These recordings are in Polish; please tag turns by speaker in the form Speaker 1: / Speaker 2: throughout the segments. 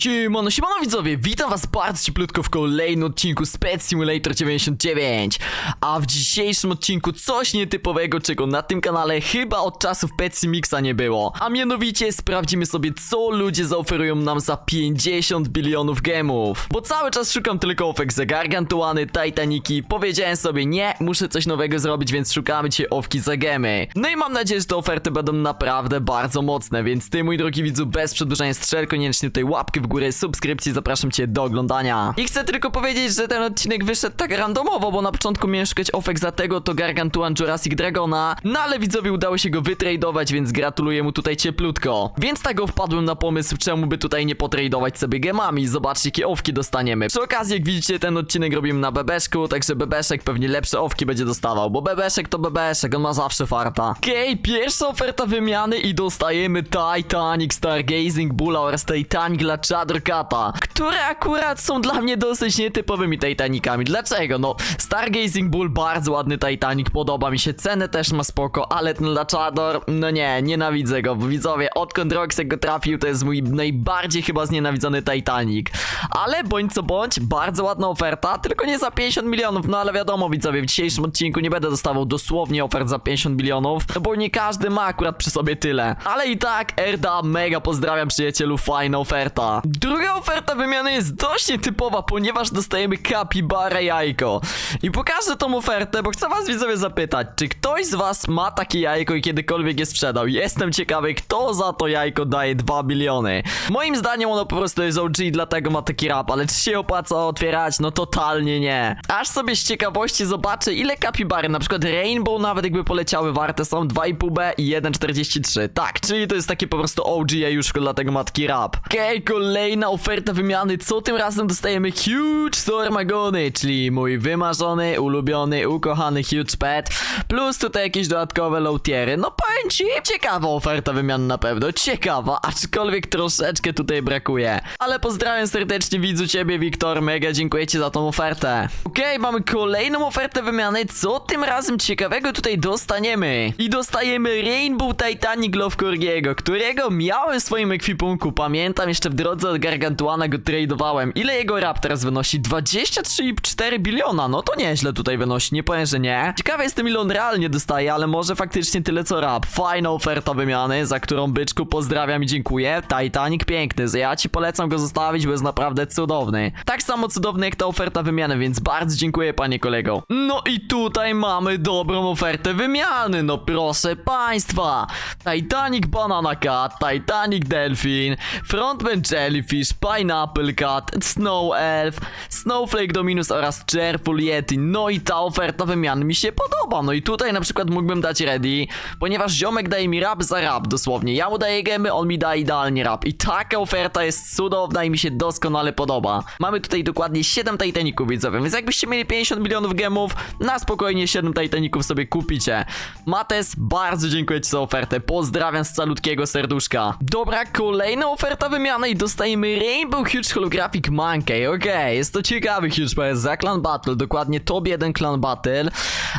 Speaker 1: Siemano, siemano widzowie, witam was bardzo cieplutko w kolejnym odcinku z Pet Simulator 99 A w dzisiejszym odcinku coś nietypowego, czego na tym kanale chyba od czasów Pet Simixa nie było. A mianowicie sprawdzimy sobie, co ludzie zaoferują nam za 50 bilionów gemów. Bo cały czas szukam tylko ofek za Gargantuany, Titaniki Powiedziałem sobie, nie, muszę coś nowego zrobić, więc szukamy dzisiaj owki za gemy. No i mam nadzieję, że te oferty będą naprawdę bardzo mocne, więc ty mój drogi widzu, bez przedłużania strzel, koniecznie tutaj łapkę w górę, subskrypcji, zapraszam cię do oglądania. I chcę tylko powiedzieć, że ten odcinek wyszedł tak randomowo, bo na początku miałem szukać ofek za tego, to Gargantuan Jurassic Dragona, no ale widzowie udało się go wytradować, więc gratuluję mu tutaj cieplutko. Więc tak wpadłem na pomysł, czemu by tutaj nie potradować sobie gemami, zobaczcie jakie owki dostaniemy. Przy okazji, jak widzicie, ten odcinek robimy na Bebeszku, także Bebeszek pewnie lepsze owki będzie dostawał, bo Bebeszek to Bebeszek, on ma zawsze farta. Okej, pierwsza oferta wymiany i dostajemy Titanic Stargazing Bulla oraz Titanic dla Chadrkata, które akurat są dla mnie dosyć nietypowymi Titanicami. Dlaczego? No, Stargazing Bull bardzo ładny Titanic, podoba mi się, cenę też ma spoko, ale ten dla Chador, no nie, nienawidzę go, widzowie, odkąd Roxek go trafił, to jest mój najbardziej chyba znienawidzony Titanic. Ale bądź co bądź, bardzo ładna oferta, tylko nie za 50 milionów, no ale wiadomo widzowie, w dzisiejszym odcinku nie będę dostawał dosłownie ofert za 50 milionów, bo nie każdy ma akurat przy sobie tyle. Ale i tak, Erda, mega pozdrawiam przyjacielu, fajna oferta. Druga oferta wymiany jest dość nietypowa, ponieważ dostajemy kapibara jajko. I pokażę tą ofertę, bo chcę was widzowie zapytać, czy ktoś z was ma takie jajko i kiedykolwiek je sprzedał? Jestem ciekawy, kto za to jajko daje 2 biliony. Moim zdaniem ono po prostu jest OG, dlatego ma taki rap, ale czy się opłaca otwierać? No totalnie nie. Aż sobie z ciekawości zobaczę, ile kapibary, na przykład Rainbow nawet jakby poleciały warte są 2,5B i 1,43. Tak, czyli to jest takie po prostu OG jajuszko, dlatego ma taki rap. Okej, kolejna oferta wymiany, co tym razem dostajemy? Huge Stormagony, czyli mój wymarzony, ulubiony, ukochany Huge Pet, plus tutaj jakieś dodatkowe low tiery. No ciekawa oferta wymiany na pewno, ciekawa, aczkolwiek troszeczkę tutaj brakuje. Ale pozdrawiam serdecznie widzu ciebie, Wiktor, mega dziękuję ci za tą ofertę. Okej, mamy kolejną ofertę wymiany, co tym razem ciekawego tutaj dostaniemy? I dostajemy Rainbow Titanic Love Corgiego, którego miałem w swoim ekwipunku, pamiętam jeszcze w drodze od Gargantuana go tradowałem. Ile jego rap teraz wynosi? 23,4 biliona, no to nieźle tutaj wynosi, nie powiem, że nie. Ciekawy jestem ile on realnie dostaje, ale może faktycznie tyle co rap. Fajna oferta wymiany, za którą byczku pozdrawiam i dziękuję. Titanic piękny, ja ci polecam go zostawić, bo jest naprawdę cudowny. Tak samo cudowny jak ta oferta wymiany, więc bardzo dziękuję panie kolego. No i tutaj mamy dobrą ofertę wymiany, no proszę państwa. Titanic Banana Cat, Titanic Delfin, Frontman Jellyfish, Pineapple Cat, Snow Elf, Snowflake Dominus oraz Cheerful Yeti. No i ta oferta wymiany mi się podoba. No i tutaj na przykład mógłbym dać ready, ponieważ ziomek daje mi rap za rap dosłownie. Ja mu daję gemy, on mi da idealnie rap. I taka oferta jest cudowna i mi się doskonale podoba. Mamy tutaj dokładnie 7 Titaników widzowie, więc jakbyście mieli 50 milionów gemów, na spokojnie 7 Titaników sobie kupicie. Mates, bardzo dziękuję ci za ofertę. Pozdrawiam z calutkiego serduszka. Dobra, kolejna oferta wymiany i dostajemy Rainbow Huge Holographic Monkey. Okej, jest to ciekawy Huge PS za Clan Battle, dokładnie top 1 Clan Battle.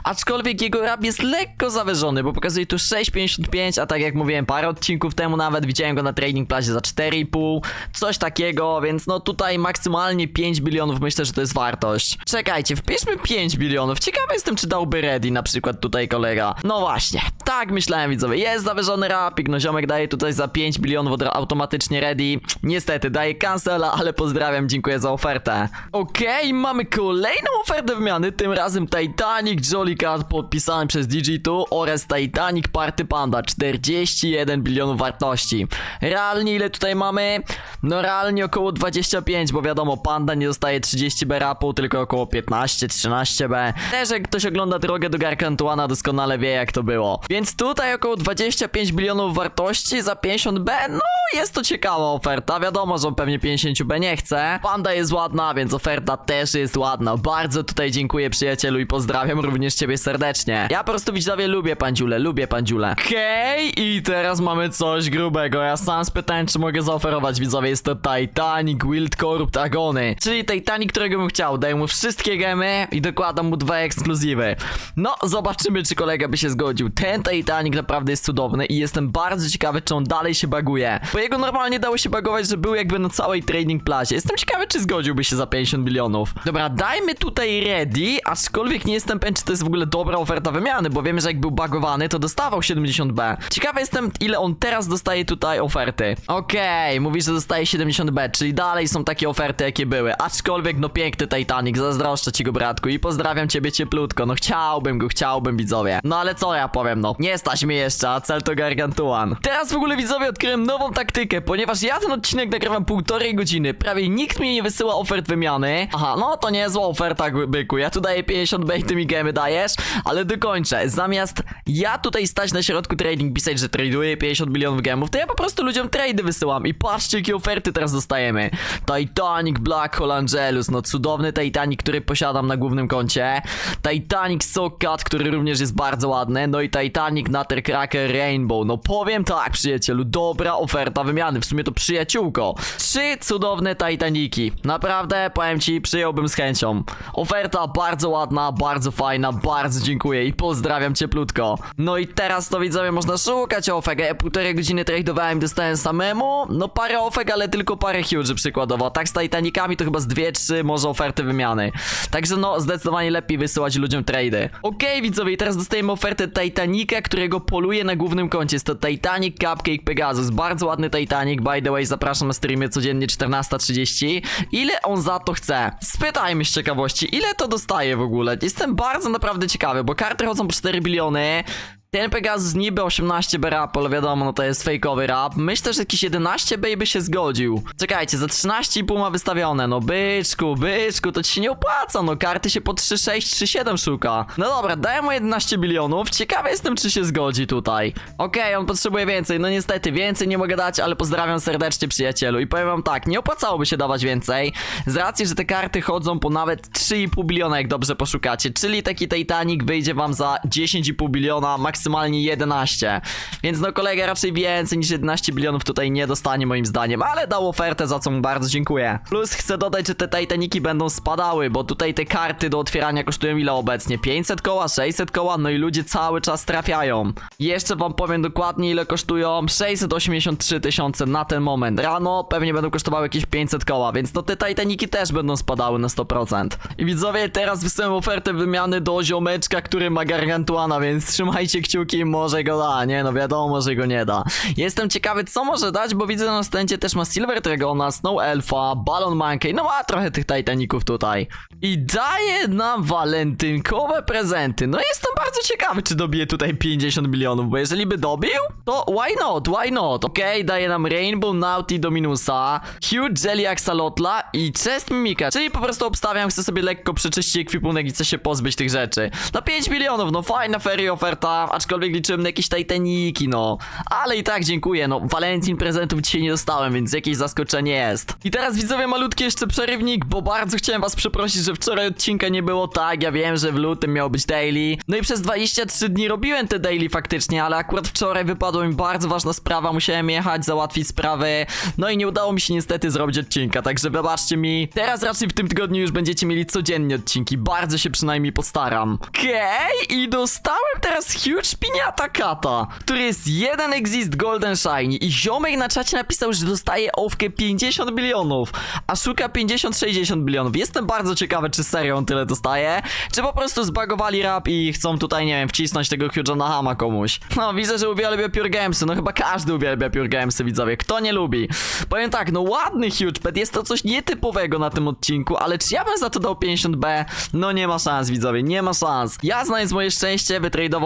Speaker 1: Aczkolwiek jego rap jest lekko zawyżony, bo pokazuje tu 6,55, a tak jak mówiłem parę odcinków temu nawet widziałem go na Trading Plazie za 4,5, coś takiego, więc no tutaj maksymalnie 5 bilionów myślę, że to jest wartość. Czekajcie, wpiszmy 5 bilionów. Ciekawy jestem, czy dałby ready na przykład tutaj kolega. No właśnie, tak myślałem widzowie, jest zawyżony rapik, no ziomek daje tutaj za 5 bilionów automatycznie ready. Niestety, daje cancela, ale pozdrawiam, dziękuję za ofertę. Okej, mamy kolejną ofertę wymiany, tym razem Titanic Jolly Cat podpisany przez DG2 oraz Titanic Party Panda, 41 bilionów wartości. Realnie ile tutaj mamy? No realnie około 25, bo wiadomo, Panda nie dostaje 30 B rapu, tylko około 15-13 B. Też jak ktoś ogląda drogę do Gargantuana doskonale wie jak to było. Więc tutaj około 25 bilionów wartości za 50 B, no jest to ciekawa oferta, wiadomo, że on pewnie 50 B nie chce. Panda jest ładna, więc oferta też jest ładna. Bardzo tutaj dziękuję przyjacielu i pozdrawiam również ciebie serdecznie. Ja po prostu widzowie lubię pandziule, lubię pandziule. Okej, i teraz mamy coś grubego. Ja sam spytałem, czy mogę zaoferować widzowie. Jest to Titanic Wild Corrupt Agony. Czyli Titanic, którego bym chciał. Daję mu wszystkie gemy i dokładam mu dwa ekskluzywy. No, zobaczymy, czy kolega by się zgodził. Ten Titanic naprawdę jest cudowny i jestem bardzo ciekawy, czy on dalej się baguje. Bo jego normalnie dało się bagować, że był jakby na całej trading plazie. Jestem ciekawy, czy zgodziłby się za 50 milionów. Dobra, dajmy tutaj ready, aczkolwiek nie jestem pewien, czy to jest w ogóle dobra oferta wymiany, bo wiemy, że jak był bugowany, to dostawał 70B. Ciekawy jestem, ile on teraz dostaje tutaj oferty. Okej, mówi, że dostaje 70B, czyli dalej są takie oferty, jakie były. Aczkolwiek, no piękny Titanic, zazdroszczę ci go, bratku, i pozdrawiam ciebie cieplutko. No chciałbym go, chciałbym, widzowie. No ale co ja powiem, no. Nie stać mnie jeszcze, a cel to gargantuan. Teraz w ogóle, widzowie, odkryłem nową taktykę, ponieważ ja ten odcinek nagrywam półtorej godziny. Prawie nikt mi nie wysyła ofert wymiany. Aha, no to niezła oferta, byku. Ja tu daję 50 i ty mi gemy dajesz, ale dokończę. Zamiast ja tutaj stać na środku trading, pisać, że traduję 50 milionów gemów, to ja po prostu ludziom trady wysyłam. I patrzcie, jakie oferty teraz dostajemy. Titanic Black Hole Angelus, no cudowny Titanic, który posiadam na głównym koncie. Titanic Socket, który również jest bardzo ładny. No i Titanic Nutcracker Rainbow. No powiem tak, przyjacielu, dobra oferta wymiany. W sumie to przyjaciółko. Trzy cudowne Titaniki. Naprawdę, powiem ci, przyjąłbym z chęcią. Oferta bardzo ładna, bardzo fajna, bardzo dziękuję i pozdrawiam cieplutko. No i teraz to widzowie, można szukać ofek. Ja półtorej godziny tradowałem dostałem samemu. No parę ofek, ale tylko parę huge przykładowo. Tak z Titanicami to chyba z dwie, trzy może oferty wymiany. Także no, zdecydowanie lepiej wysyłać ludziom trady. Okej widzowie, i teraz dostajemy ofertę Titanica, którego poluje na głównym koncie. Jest to Titanic Cupcake Pegasus. Bardzo ładny Titanic, by the way, zapraszam na streamie codziennie 14.30. Ile on za to chce? Spytajmy z ciekawości, ile to dostaje w ogóle? Jestem bardzo naprawdę ciekawy, bo karty chodzą po 4 biliony. Ten Pegasus niby 18 B rap, ale wiadomo, no to jest fejkowy rap. Myślę, że jakieś 11 B by się zgodził. Czekajcie, za 13,5 ma wystawione. No byczku, byczku, to ci się nie opłaca. No karty się po 3,6, 3,7 szuka. No dobra, daję mu 11 bilionów. Ciekawy jestem, czy się zgodzi tutaj. Okej, on potrzebuje więcej. No niestety, więcej nie mogę dać, ale pozdrawiam serdecznie przyjacielu. I powiem wam tak, nie opłacałoby się dawać więcej. Z racji, że te karty chodzą po nawet 3,5 biliona, jak dobrze poszukacie. Czyli taki Titanic wyjdzie wam za 10,5 biliona, maksymalnie 11. Więc no kolega raczej więcej niż 11 bilionów tutaj nie dostanie moim zdaniem, ale dał ofertę, za co mu bardzo dziękuję. Plus chcę dodać, że te Titaniki będą spadały, bo tutaj te karty do otwierania kosztują ile obecnie? 500 koła, 600 koła, no i ludzie cały czas trafiają. Jeszcze wam powiem dokładnie ile kosztują. 683 tysiące na ten moment. Rano pewnie będą kosztowały jakieś 500 koła, więc no te Titaniki też będą spadały na 100%. I widzowie, teraz wysyłam ofertę wymiany do ziomeczka, który ma gargantuana, więc trzymajcie kciuki, może go da, nie no wiadomo, że go nie da. Jestem ciekawy, co może dać, bo widzę na stędzie też ma Silver Dragona, Snow Elfa, Balon Monkey, no ma trochę tych Titaników tutaj. I daje nam walentynkowe prezenty. No jestem bardzo ciekawy, czy dobije tutaj 50 milionów, bo jeżeli by dobił, to why not, why not? Okej, daje nam Rainbow Naughty Dominusa, Huge Jelly Axolotla i Chest Mimika, czyli po prostu obstawiam, chcę sobie lekko przeczyścić ekwipunek i chcę się pozbyć tych rzeczy. No 5 milionów, no fajna ferie oferta, aczkolwiek liczyłem na jakieś Titaniki, no. Ale i tak dziękuję, no Valentin prezentów dzisiaj nie dostałem, więc jakieś zaskoczenie jest. I teraz widzowie malutki jeszcze przerywnik, bo bardzo chciałem was przeprosić, że wczoraj odcinka nie było tak, ja wiem, że w lutym miał być daily. No i przez 23 dni robiłem te daily faktycznie, ale akurat wczoraj wypadła mi bardzo ważna sprawa, musiałem jechać, załatwić sprawy, no i nie udało mi się niestety zrobić odcinka, także wybaczcie mi. Teraz raczej w tym tygodniu już będziecie mieli codziennie odcinki, bardzo się przynajmniej postaram. Okej, i dostałem Huge Piniata Kata, który jest jeden Exist Golden Shiny i ziomek na czacie napisał, że dostaje owkę 50 bilionów, a szuka 50-60 bilionów. Jestem bardzo ciekawy, czy serio on tyle dostaje, czy po prostu zbagowali rap i chcą tutaj, nie wiem, wcisnąć tego Huge'a na hama komuś. No, widzę, że uwielbia Pure Gamesy, no chyba każdy uwielbia Pure Gamesy, widzowie, kto nie lubi. Powiem tak, no ładny Huge Pet, jest to coś nietypowego na tym odcinku, ale czy ja bym za to dał 50b? No nie ma szans, widzowie, nie ma szans. Ja znając moje szczęście,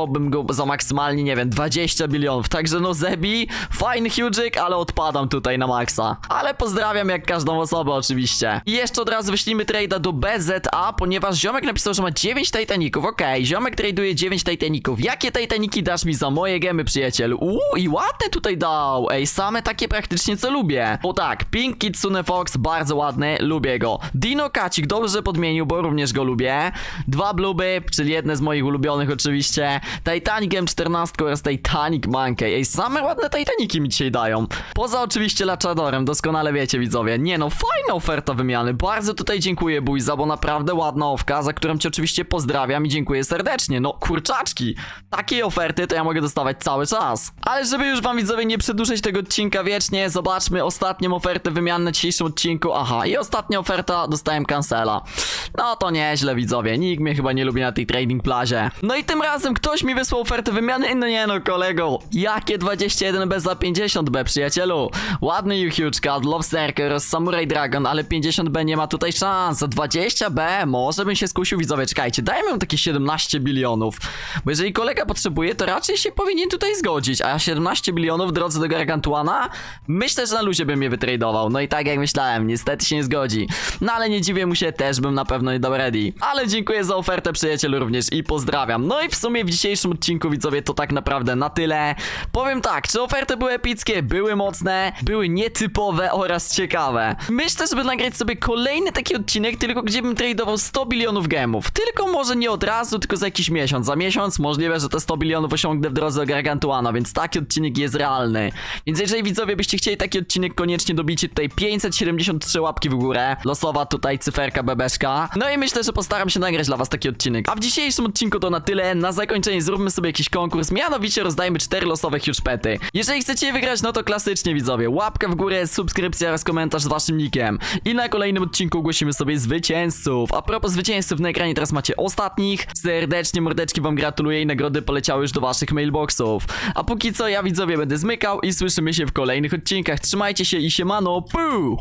Speaker 1: wytradowałbym go za maksymalnie, nie wiem, 20 bilionów, także no Zebi, fajny Huge'ik, ale odpadam tutaj na maksa. Ale pozdrawiam jak każdą osobę oczywiście. I jeszcze od razu wyślimy trade'a do BZA, ponieważ ziomek napisał, że ma 9 Titaników, okej, ziomek traduje 9 Titaników. Jakie Titaniki dasz mi za moje gemy, przyjacielu? Uuu, i ładne tutaj dał, ej, same takie praktycznie co lubię. O tak, Pink Kitsune Fox, bardzo ładny, lubię go. Dino Kacik, dobrze podmienił, bo również go lubię. Dwa bluby, czyli jedne z moich ulubionych oczywiście. Titanic Titanic M14 oraz Titanic Monkey. Ej, same ładne Titaniki mi dzisiaj dają. Poza oczywiście Lachadorem, doskonale wiecie widzowie. Nie no, fajna oferta wymiany. Bardzo tutaj dziękuję Bujza, bo naprawdę ładna owka, za którą cię oczywiście pozdrawiam i dziękuję serdecznie. No, kurczaczki, takiej oferty to ja mogę dostawać cały czas. Ale żeby już wam widzowie nie przedłużać tego odcinka wiecznie, zobaczmy ostatnią ofertę wymiany na dzisiejszym odcinku. Aha, i ostatnia oferta dostałem cancela. No to nieźle widzowie, nikt mnie chyba nie lubi na tej trading plazie. No i tym razem ktoś mi wysłał ofertę wymiany, no nie no kolego, jakie 21B za 50B przyjacielu. Ładny huge cut, lobsterker samurai dragon, ale 50B nie ma tutaj szans. Za 20B może bym się skusił widzowie, czekajcie, dajmy mu takie 17 bilionów. Bo jeżeli kolega potrzebuje, to raczej się powinien tutaj zgodzić, a 17 bilionów w drodze do Gargantuana? Myślę, że na luzie bym je wytradował. No i tak jak myślałem, niestety się nie zgodzi. No ale nie dziwię mu się, też bym na pewno nie dał ready. Ale dziękuję za ofertę przyjacielu również i pozdrawiam. No i w sumie w dzisiejszym odcinku widzowie to tak naprawdę na tyle. Powiem tak, czy oferty były epickie, były mocne, były nietypowe oraz ciekawe. Myślę, żeby nagrać sobie kolejny taki odcinek, tylko gdzie bym tradował 100 bilionów gemów. Tylko może nie od razu, tylko za jakiś miesiąc. Za miesiąc możliwe, że te 100 bilionów osiągnę w drodze do Gargantuana, więc taki odcinek jest realny. Więc jeżeli widzowie byście chcieli taki odcinek, koniecznie dobijcie tutaj 573 łapki w górę. Losowa tutaj cyferka bebeszka. No i myślę, że postaram się nagrać dla was taki odcinek. A w dzisiejszym odcinku to na tyle. Na zakończenie zróbmy sobie jakiś konkurs. Mianowicie rozdajmy 4 losowe huge pety. Jeżeli chcecie je wygrać, no to klasycznie widzowie. Łapka w górę, subskrypcja oraz komentarz z waszym nickiem. I na kolejnym odcinku ogłosimy sobie zwycięzców. A propos zwycięzców, na ekranie teraz macie ostatnich. Serdecznie mordeczki wam gratuluję i nagrody poleciały już do waszych mailboxów. A póki co ja widzowie będę zmykał i słyszymy się w kolejnych odcinkach. Trzymajcie się i siemano, puu!